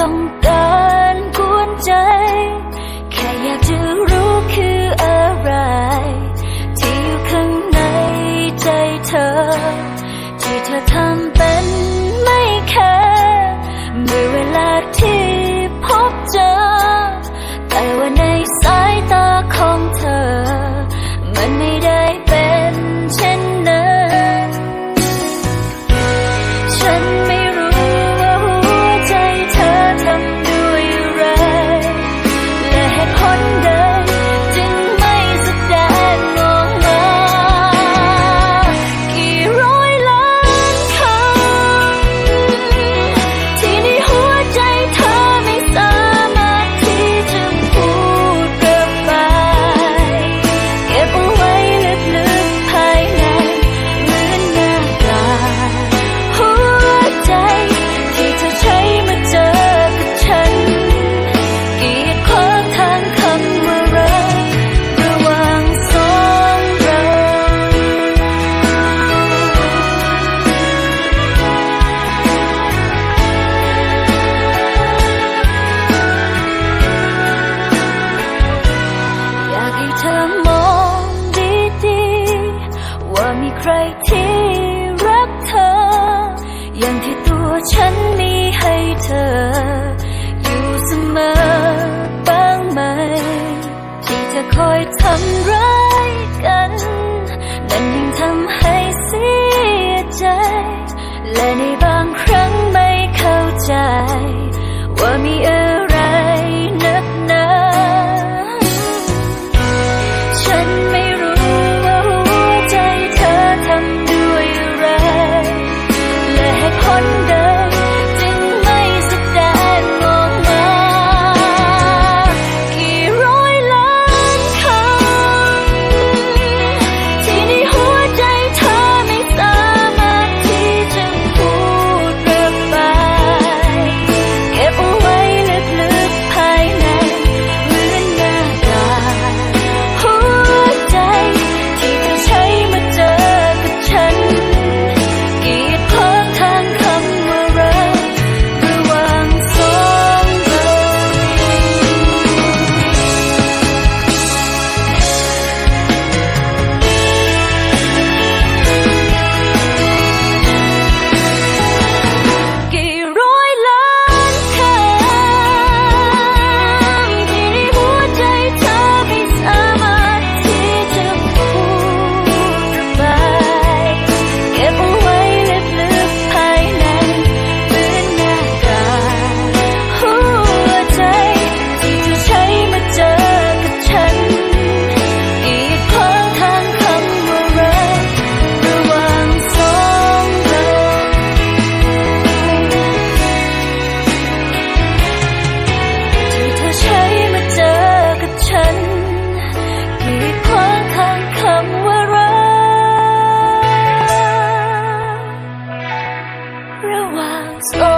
ต้องการกวนใจ แค่อยากจะรู้คืออะไร ที่อยู่ข้างในใจเธอ ที่เธอทำเป็นไม่แค่เมื่อเวลาที่พบเจอ แต่ว่าในสายตาของเธอ มันไม่ได้เป็นเช่นนั้นฉัน ใครที่รักเธอ อย่างที่ตัวฉันมีให้เธอ อยู่เสมอบ้างไหม ที่จะคอยทำร้ายกันนั่นยิ่งทำให้เสียใจ และในบางครั้ง So